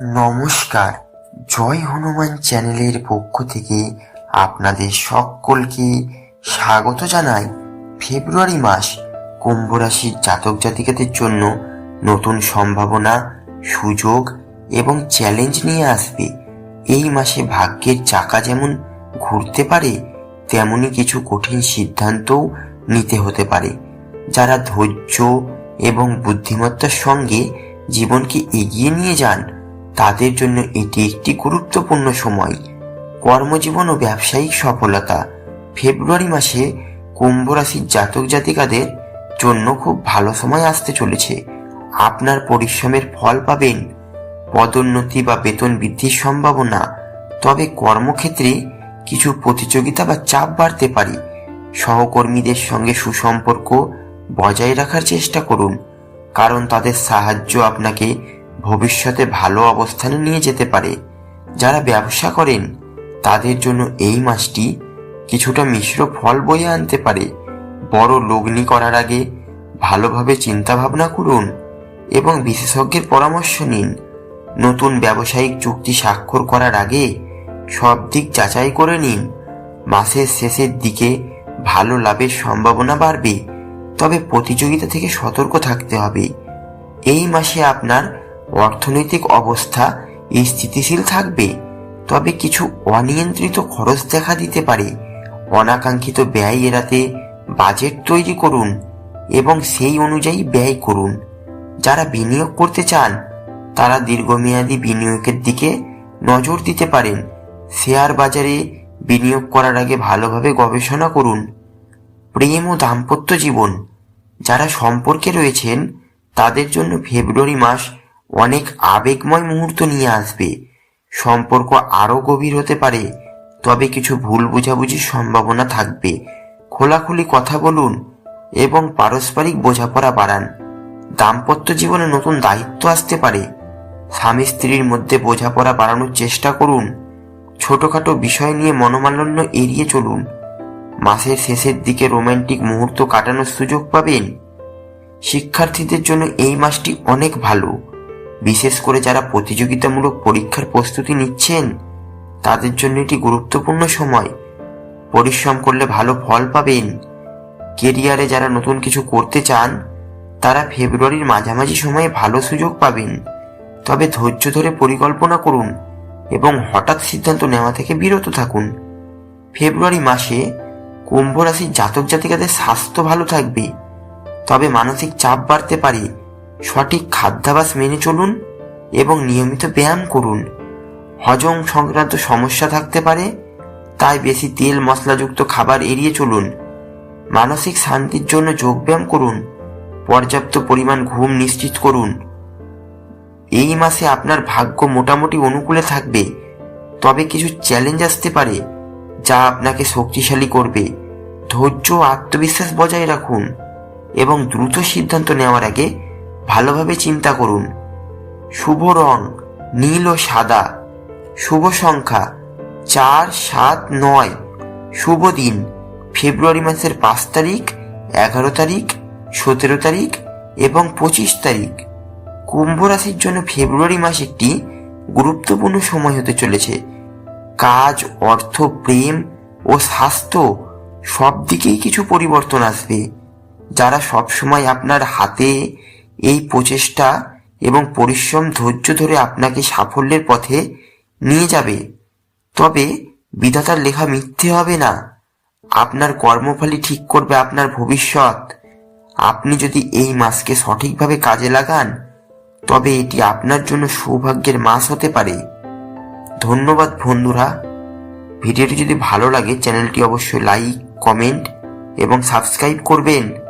নমস্কার। জয় হনুমান চ্যানেলের পক্ষ থেকে আপনাদের সকলকে স্বাগত জানাই। ফেব্রুয়ারি মাস কুম্ভ রাশির জাতক জাতিকাদের জন্য নতুন সম্ভাবনা, সুযোগ এবং চ্যালেঞ্জ নিয়ে আসবে। এই মাসে ভাগ্যের চাকা যেমন ঘুরতে পারে, তেমনি কিছু কঠিন সিদ্ধান্তও নিতে হতে পারে। যারা ধৈর্য এবং বুদ্ধিমত্তার সঙ্গে জীবনকে এগিয়ে নিয়ে যান তাদের জন্য এটি একটি গুরুত্বপূর্ণ সময়। কর্মজীবন ও ব্যবসায়িক সফলতা। ফেব্রুয়ারি মাসে কুম্ভ রাশির জাতক জাতিকাদের জন্য খুব ভালো সময় আসতে চলেছে। আপনার পরিশ্রমের ফল পাবেন। পদোন্নতি বা বেতন বৃদ্ধির সম্ভাবনা। তবে কর্মক্ষেত্রে কিছু প্রতিযোগিতা বা চাপ বাড়তে পারে। সহকর্মীদের সঙ্গে সুসম্পর্ক বজায় রাখার চেষ্টা করুন। কারণ তাদের সাহায্য আপনাকে ভবিষ্যতে ভালো অবস্থানে নিয়ে যেতে পারে। যারা ব্যবসা করেন, তাদের জন্য এই মাসটি কিছুটা মিশ্র ফল বয়ে আনতে পারে। বড় লগ্নি করার আগে ভালোভাবে চিন্তা ভাবনা করুন এবং বিশেষজ্ঞের পরামর্শ নিন। নতুন ব্যবসায়িক চুক্তি স্বাক্ষর করার আগে সব দিক যাচাই করে নিন। মাসের শেষের দিকে ভালো লাভের সম্ভাবনা বাড়বে, তবে প্রতিযোগিতা থেকে সতর্ক থাকতে হবে। এই মাসে আপনার অর্থনৈতিক অবস্থা এই স্থিতিশীল থাকবে, তবে কিছু অনিয়ন্ত্রিত খরচ দেখা দিতে পারে। অনাকাঙ্ক্ষিত ব্যয় এড়াতে বাজেট তৈরি করুন এবং সেই অনুযায়ী ব্যয় করুন। যারা বিনিয়োগ করতে চান, তারা দীর্ঘমেয়াদী বিনিয়োগের দিকে নজর দিতে পারেন। শেয়ার বাজারে বিনিয়োগ করার আগে ভালোভাবে গবেষণা করুন। প্রেম ও দাম্পত্য জীবন, যারা সম্পর্কে রয়েছেন, তাদের জন্য ফেব্রুয়ারি মাস অনেক আবেগময় মুহূর্ত নিয়ে আসবে। সম্পর্ক আরও গভীর হতে পারে, তবে কিছু ভুল বোঝাবুঝির সম্ভাবনা থাকবে। খোলাখুলি কথা বলুন এবং পারস্পরিক বোঝাপড়া বাড়ান। দাম্পত্য জীবনে নতুন দায়িত্ব আসতে পারে। স্বামী স্ত্রীর মধ্যে বোঝাপড়া বাড়ানোর চেষ্টা করুন। ছোটখাটো বিষয় নিয়ে মনোমালিন্য এড়িয়ে চলুন। মাসের শেষের দিকে রোম্যান্টিক মুহূর্ত কাটানোর সুযোগ পাবেন। শিক্ষার্থীদের জন্য এই মাসটি অনেক ভালো। বিশেষ করে যারা প্রতিযোগিতামূলক পরীক্ষার প্রস্তুতি নিচ্ছেন, তাদের জন্য এটি গুরুত্বপূর্ণ সময়। পরিশ্রম করলে ভালো ফল পাবেন। কেরিয়ারে যারা নতুন কিছু করতে চান, তারা ফেব্রুয়ারির মাঝামাঝি সময়ে ভালো সুযোগ পাবেন। তবে ধৈর্য ধরে পরিকল্পনা করুন এবং হঠাৎ সিদ্ধান্ত নেওয়া থেকে বিরত থাকুন। ফেব্রুয়ারি মাসে কুম্ভ রাশির জাতক জাতিকাদের স্বাস্থ্য ভালো থাকবে, তবে মানসিক চাপ বাড়তে পারে। সঠিক খাদ্যাভ্যাস মেনে চলুন এবং নিয়মিত ব্যায়াম করুন। হজম সংক্রান্ত সমস্যা থাকতে পারে, তাই বেশি তেল মশলাযুক্ত খাবার এড়িয়ে চলুন। মানসিক শান্তির জন্য যোগব্যায়াম করুন। পর্যাপ্ত পরিমাণ ঘুম নিশ্চিত করুন। এই মাসে আপনার ভাগ্য মোটামুটি অনুকূলে থাকবে, তবে কিছু চ্যালেঞ্জ আসতে পারে, যা আপনাকে শক্তিশালী করবে। ধৈর্য আত্মবিশ্বাস বজায় রাখুন এবং দ্রুত সিদ্ধান্ত নেওয়ার আগে ভালোভাবে চিন্তা করুন। শুভ রং নীল ও সাদা। শুভ সংখ্যা চার, সাত, নয়। শুভ দিন ফেব্রুয়ারি মাসের পাঁচ তারিখ, এগারো তারিখ, সতেরো তারিখ এবং পঁচিশ তারিখ। কুম্ভ রাশির জন্য ফেব্রুয়ারি মাস একটি গুরুত্বপূর্ণ সময় হতে চলেছে। কাজ, অর্থ, প্রেম ও স্বাস্থ্য সব দিকেই কিছু পরিবর্তন আসবে। যারা সবসময় আপনার হাতে এই প্রচেষ্টা এবং পরিশ্রম ধৈর্য ধরে আপনাকে সাফল্যের পথে নিয়ে যাবে। তবে বিধাতার লেখা মিথ্যে হবে না। আপনার কর্মফলই ঠিক করবে আপনার ভবিষ্যৎ। আপনি যদি এই মাসকে সঠিকভাবে কাজে লাগান, তবে এটি আপনার জন্য সৌভাগ্যের মাস হতে পারে। ধন্যবাদ বন্ধুরা। ভিডিওটি যদি ভালো লাগে, চ্যানেলটি অবশ্যই লাইক, কমেন্ট এবং সাবস্ক্রাইব করবেন।